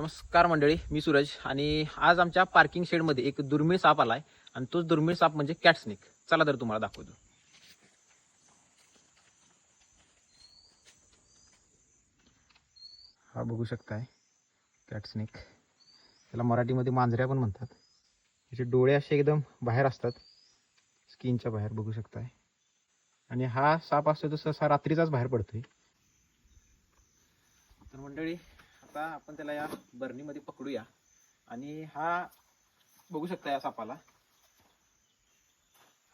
नमस्कार मंडळी मी सूरज आणि आज आमच्या पार्किंग शेडमध्ये एक दुर्मिळ साप आलाय आणि तोच दुर्मिळ साप म्हणजे कॅट स्नेक चला तर तुम्हाला दाखवतो. हा बघू शकताय कॅट स्नेक त्याला मराठीमध्ये मांजऱ्या पण म्हणतात. याचे डोळे असे एकदम बाहेर असतात. स्किनच्या बाहेर बघू शकताय. आणि हा साप असतो तो सहसा रात्रीचाच बाहेर पडतोय. तर मंडळी आता आपण त्याला या बर्नीमध्ये पकडूया. आणि हा बघू शकता या सापाला.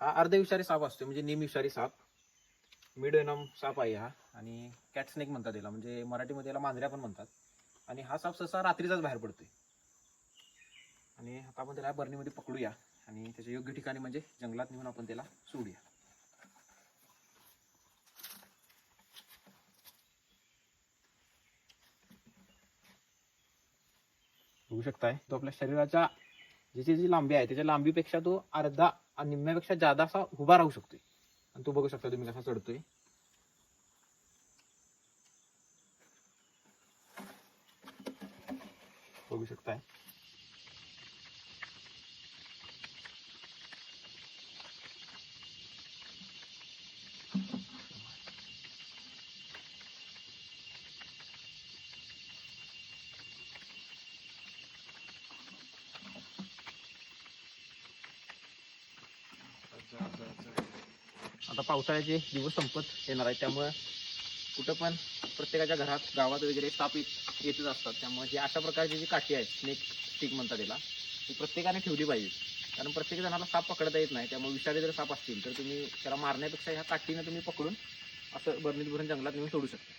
हा अर्धविषारी साप असतो म्हणजे निमविषारी साप. मिडनम साप आहे हा. आणि कॅट स्नेक म्हणतात याला म्हणजे मराठीमध्ये याला मांजऱ्या पण म्हणतात. आणि हा साप सहसा रात्रीचाच बाहेर पडतोय. आणि आता आपण त्याला बर्नीमध्ये पकडूया. आणि त्याच्या योग्य ठिकाणी म्हणजे जंगलात नेऊन आपण त्याला सोडूया. बघू शकताय. तो आपल्या शरीराच्या ज्याची जी लांबी आहे त्याच्या लांबीपेक्षा तो अर्धा आणि निम्म्यापेक्षा जादा असा उभा राहू शकतोय. आणि तो बघू शकता तुम्ही कसा चढतोय. बघू शकताय. आता पावसाळ्याचे दिवस संपत येणार आहे त्यामुळे कुठं पण प्रत्येकाच्या घरात गावात वगैरे साप येत येतच असतात. त्यामुळे जे अशा प्रकारची जी काठी आहेत स्नेक स्टिक म्हणतात त्याला ती प्रत्येकाने ठेवली पाहिजे कारण प्रत्येक जणाला साप पकडता येत नाही त्यामुळे विषारी जर साप असतील तर तुम्ही त्याला मारण्यापेक्षा ह्या काठीनं तुम्ही पकडून असं बरणीत भरून जंगलात नेऊन सोडू शकता.